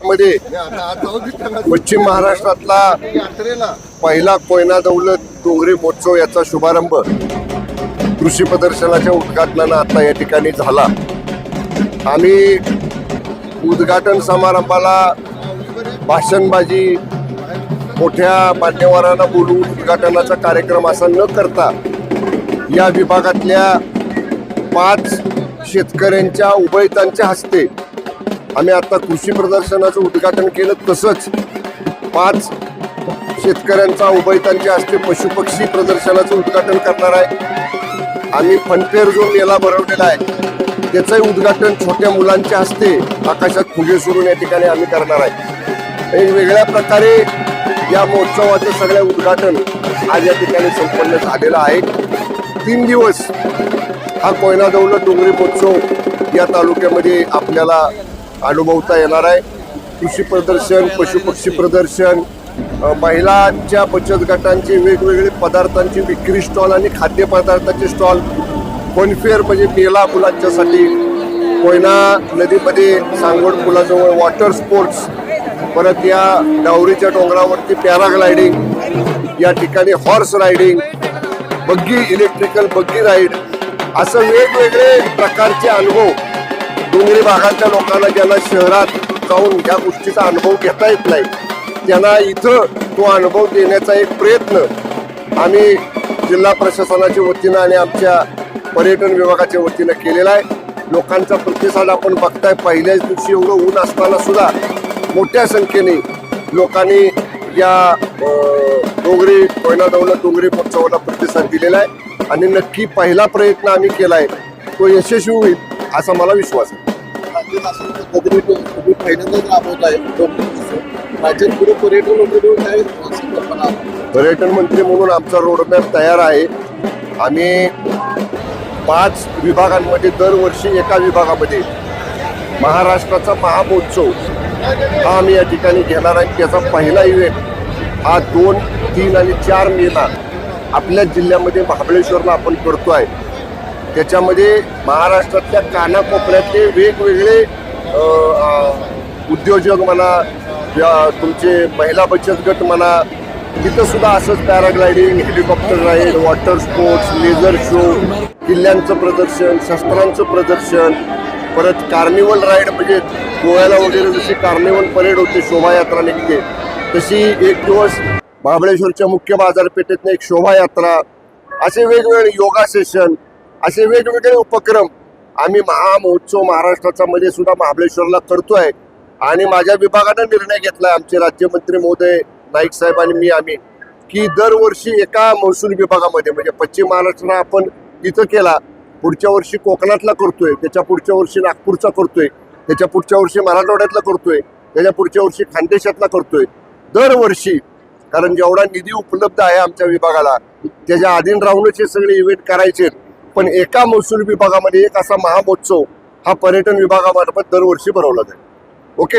मध्ये पश्चिम महाराष्ट्रातला पहिला कोयना दौलत डोंगरी महोत्सव याचा शुभारंभ कृषी प्रदर्शनाच्या उद्घाटनानं आता या ठिकाणी झाला. आम्ही उद्घाटन समारंभाला भाषणबाजी मोठ्या मान्यवरांना बोलून उद्घाटनाचा कार्यक्रम असा न करता या विभागातल्या पाच शेतकऱ्यांच्या उभयतांच्या हस्ते आम्ही आता कृषी प्रदर्शनाचं उद्घाटन केलं तसंच पाच शेतकऱ्यांचा उभयतांच्या हस्ते पशुपक्षी प्रदर्शनाचं उद्घाटन करणार आहे. आम्ही फनफेअर जो मेला भरवलेला आहे त्याचंही उद्घाटन छोट्या मुलांच्या हस्ते आकाशात फुगे सोडून या ठिकाणी आम्ही करणार आहे. एक वेगळ्या प्रकारे या महोत्सवाचं सगळं उद्घाटन आज या ठिकाणी संपन्न झालेलं आहे. तीन दिवस हा कोयना दौलत डोंगरी महोत्सव या तालुक्यामध्ये आपल्याला अनुभवता येणार आहे. कृषी प्रदर्शन पशुपक्षी प्रदर्शन महिलांच्या बचत गटांचे वेगवेगळे पदार्थांची विक्री स्टॉल आणि खाद्यपदार्थाचे स्टॉल. फनफेअर म्हणजे मेला मुलांच्यासाठी. कोयना नदीमध्ये सांगोड पुलाजवळ वॉटर स्पोर्ट्स परत या डावरीच्या डोंगरावरती पॅराग्लायडिंग. या ठिकाणी horse riding buggy electrical buggy ride असं वेगवेगळे प्रकारचे अनुभव डोंगरी भागातल्या लोकांना ज्यांना शहरात जाऊन या गोष्टीचा अनुभव घेता येत नाही त्यांना इथं तो अनुभव देण्याचा एक प्रयत्न आम्ही जिल्हा प्रशासनाच्या वतीनं आणि आमच्या पर्यटन विभागाच्या वतीनं केलेला आहे. लोकांचा प्रतिसाद आपण बघताय. पहिल्याच दिवशी एवढं ऊन असताना सुद्धा मोठ्या संख्येने लोकांनी या डोंगरी कोयना दौलत डोंगरी महोत्सवाला प्रतिसाद दिलेला आहे. आणि नक्की पहिला प्रयत्न आम्ही केला आहे तो यशस्वी होईल असा मला विश्वास आहे. राज्यात असं तुम्ही पहिल्यांदाच राबवत आहे. राज्यात पुढे पर्यटन वगैरे काय संकल्पना पर्यटन मंत्री म्हणून आमचा रोडमॅप तयार आहे. आम्ही पाच विभागांमध्ये दरवर्षी एका विभागामध्ये महाराष्ट्राचा महामहोत्सव हा आम्ही या ठिकाणी घेणार आहे. त्याचा पहिला इव्हेंट हा दोन तीन आणि चार मेला आपल्या जिल्ह्यामध्ये महाबळेश्वरला आपण करतो आहे त्याच्यामध्ये महाराष्ट्रातल्या कानाकोपऱ्यातले वेगवेगळे उद्योजक म्हणा या तुमचे महिला बचत गट म्हणा तिथं सुद्धा असंच paragliding helicopter ride water sports laser show किल्ल्यांचं प्रदर्शन शस्त्रांचं प्रदर्शन परत कार्निवल राईड म्हणजे गोव्याला वगैरे जशी कार्निवल परेड होते शोभायात्रा निघते तशी एक दिवस महाबळेश्वरच्या मुख्य बाजारपेठेतनं एक शोभायात्रा असे वेगवेगळे योगा सेशन असे वेगवेगळे उपक्रम आम्ही महामहोत्सव महाराष्ट्राचा मध्ये सुद्धा महाबळेश्वरला करतोय. आणि माझ्या विभागानं निर्णय घेतलाय आमचे राज्यमंत्री महोदय नाईक साहेब आणि मी आम्ही की दरवर्षी एका महसूल विभागामध्ये म्हणजे पश्चिम महाराष्ट्राला आपण इथं केला पुढच्या वर्षी कोकणातला करतोय त्याच्या पुढच्या वर्षी नागपूरचा करतोय त्याच्या पुढच्या वर्षी मराठवाड्यातला करतोय त्याच्या पुढच्या वर्षी खानदेशातला करतोय. दरवर्षी कारण जेवढा निधी उपलब्ध आहे आमच्या विभागाला त्याच्या अधीन राहूनच हे सगळे इव्हेंट करायचे पण एका महसूल विभागामध्ये एक असा महामहोत्सव हा पर्यटन विभागामार्फत दरवर्षी भरवला जाईल. ओके?